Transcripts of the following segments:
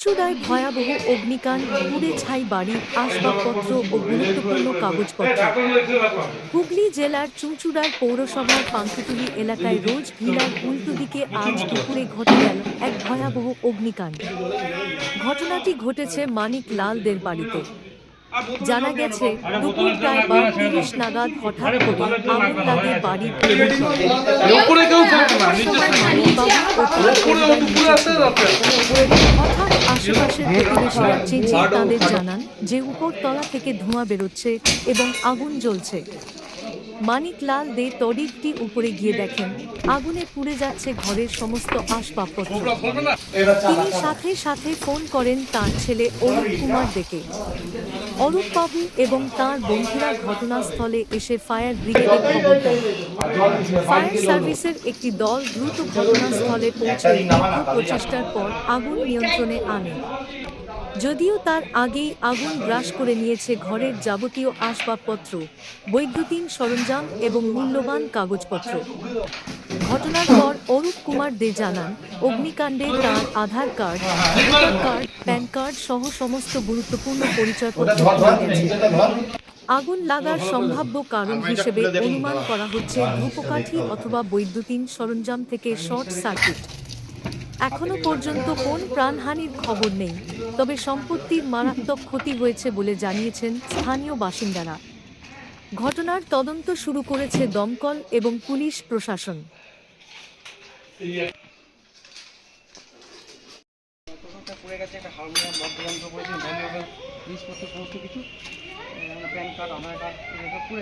চুঁচুড়ায় ভয়াবহ অগ্নিকাণ্ড পুড়ে ছাই বাড়ির আসবাবপত্র ও গুরুত্বপূর্ণ কাগজপত্র। হুগলি জেলার চুঁচুড়ার পৌরসভার পাঙ্কুতুলি এলাকায় রোজ ভিলার উল্টো দিকে আজ দুপুরে ঘটে গেল এক ভয়াবহ অগ্নিকাণ্ড। ঘটনাটি ঘটেছে মানিক লালদের বাড়িতে। জানা গেছে দুপুর প্রায় বারো তিরিশ নাগাদ হঠাৎ করে আগুন লাগে বাড়ির। উপরে কেউ থাকে না নিচে সময় মানিকবাবু ও তার পরিবার নিচে ছিল। হঠাৎ আশেপাশের প্রতিবেশীরা চেঁচিয়ে তাদের জানান যে উপর তলা থেকে ধোঁয়া বেরোচ্ছে এবং আগুন জ্বলছে মানিকলাল দে তড়িঘড়ি উপরে গিয়ে দেখেন। আগুনে পুড়ে যাচ্ছে ঘরের সমস্ত আসবাবপত্র। তিনি সাথে সাথে ফোন করেন তার ছেলে অরূপ কুমার দেকে অরূপ বাবু এবং তার বন্ধুরা ঘটনাস্থলে এসে ফায়ার ব্রিগেডে খবর দেন। ফায়ার সার্ভিসের একটি দল দ্রুত ঘটনাস্থলে পৌঁছে দীর্ঘ প্রচেষ্টার পর আগুন নিয়ন্ত্রণে আনে। যদিও তার আগেই আগুন গ্রাস করে নিয়েছে ঘরের যাবতীয় আসবাবপত্র বৈদ্যুতিন সরঞ্জাম এবং মূল্যবান কাগজপত্র। ঘটনার পর অরূপ কুমার দে জানান অগ্নিকাণ্ডে তার Aadhaar card voter card PAN card সহ সমস্ত গুরুত্বপূর্ণ পরিচয়পত্র গেছে আগুন লাগার সম্ভাব্য কারণ হিসেবে অনুমান করা হচ্ছে ধূপকাঠি অথবা বৈদ্যুতিন সরঞ্জাম থেকে শর্ট সার্কিট। এখনও পর্যন্ত কোন প্রাণহানির খবর নেই, তবে সম্পত্তির মারাত্মক ক্ষতি হয়েছে বলে জানিয়েছেন স্থানীয় বাসিন্দারা। ঘটনার তদন্ত শুরু করেছে দমকল এবং পুলিশ প্রশাসন। কিছু প্যান কার্ড আধার কার্ড গেছে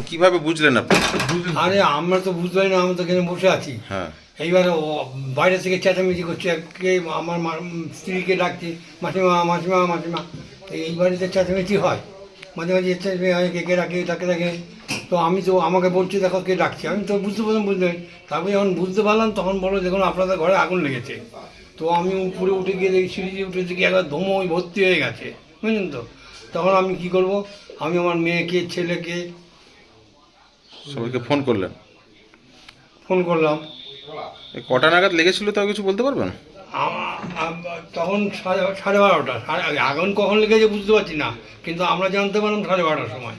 কীভাবে বুঝলেন আপনি? আরে আমরা তো বুঝতে পারি না আমরা তো এখানে বসে আছি। হ্যাঁ। এইবারে বাইরে থেকে চেঁচামেচি করছে কে আমার স্ত্রীকে ডাকছে মাসিমা মাসিমা মাসিমা। তো এই বাড়িতে চেঁচামেচি হয়। মাঝে মাঝে চেঁচামেচি হয় কে কে ডাকে তাকে ডাকে। তো আমি তো আমাকে বলছি দেখো কে ডাকছে। আমি তো বুঝতে পারলাম বুঝতে পারি। তারপরে যখন বুঝতে পারলাম তখন বলো দেখুন আপনাদের ঘরে আগুন লেগেছে। তো আমি উপরে উঠে গিয়ে দেখি সিঁড়ি দিয়ে উঠে দেখি একবার ধুমোই ভর্তি হয়ে গেছে। বুঝলেন তো? তখন আমি কি করব? আমি আমার মেয়েকে ছেলেকে সবাইকে ফোন করলেন? ফোন করলাম। কটা নাগাদ লেগেছিল তাও কিছু বলতে পারবেন? তখন সাড়ে সাড়ে বারোটা। সাড়ে আগুন কখন লেগেছে বুঝতে পারছি না কিন্তু আমরা জানতে পারলাম সাড়ে বারোটার সময়।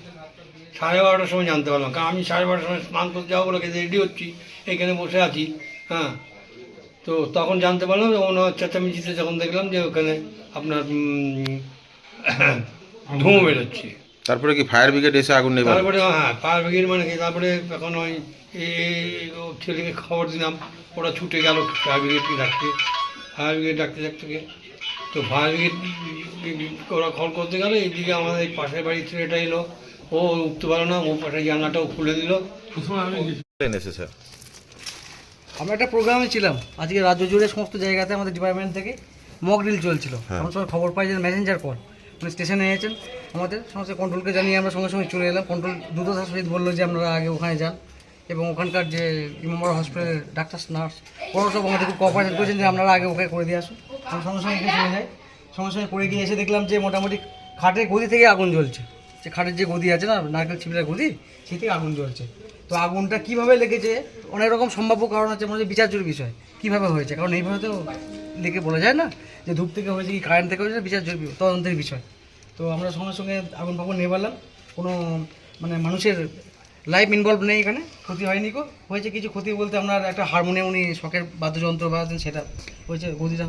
সাড়ে বারোটার সময় জানতে পারলাম। কারণ আমি সাড়ে বারোটার সময় স্নান করতে যাব বলে রেডি হচ্ছি এখানে বসে আছি হ্যাঁ। তো তখন জানতে পারলাম যে ওনার চেঁচামেচিতে যখন দেখলাম যে ওখানে আপনার ধুঁয়ো বেরোচ্ছে। তারপরে কি ফায়ার ব্রিগেড এসে আগুন নেবে তারপরে হ্যাঁ ফায়ার ব্রিগেড মানে কি? তারপরে এখন ওই ছেলেকে খবর দিলাম ওরা ছুটে গেল ফায়ার ব্রিগেডকে ডাকতে। ফায়ার ব্রিগেড ডাকতে ডাকতে গিয়ে তো ফায়ার ব্রিগেড ওরা কল করতে গেল এইদিকে আমাদের এই পাশের বাড়ির ছেলেটা এলো। ও উঠতে পারল না ও পাশে জানলাটাও খুলে দিল। এসে স্যার আমরা একটা প্রোগ্রামে ছিলাম। আজকে রাজ্য জুড়ে সমস্ত জায়গাতে আমাদের ডিপার্টমেন্ট থেকে মক ড্রিল চলছিল। হ্যাঁ। আমরা সময় খবর পাই যে মেসেঞ্জার কল উনি স্টেশনে এসেছেন আমাদের সমস্ত কন্ট্রোলকে জানিয়ে আমরা সঙ্গে সঙ্গে চলে এলাম। কন্ট্রোল দ্রুততার সহিত বলল যে আপনারা আগে ওখানে যান এবং ওখানকার যে ইমামর হসপিটালের ডাক্তার নার্স ওরাও সব আমাদের খুব কোঅপারেশন করেছেন যে আপনারা আগে ওখানে করে দিয়ে আসুন। আমরা সঙ্গে সঙ্গে চলে যাই। সঙ্গে সঙ্গে করে গিয়ে এসে দেখলাম যে মোটামুটি খাটের গদি থেকে আগুন জ্বলছে। যে খাটের যে গদি আছে না নারকেল ছিপড়ার গদি সেই থেকে আগুন জ্বলছে। তো আগুনটা কীভাবে লেগেছে? অনেক রকম সম্ভাব্য কারণ আছে, মনে হচ্ছে বিচার্যের বিষয়। কীভাবে হয়েছে? কারণ এইভাবে তো লিখে বলা যায় না যে ধূপ থেকে হয়েছে কি কারেন্ট থেকে হয়েছে বিচার্যের তদন্তের বিষয়। তো আমরা সঙ্গে সঙ্গে আগুন ফাগুন নিয়ে পারলাম কোনো মানে মানুষের লাইফ ইনভলভ নেই এখানে, ক্ষতি হয়নি কো। হয়েছে কিছু ক্ষতি বলতে আপনার একটা হারমোনিয়াম উনি শখের বাদ্যযন্ত্র বাজাতেন, সেটা হয়েছে, গদিটা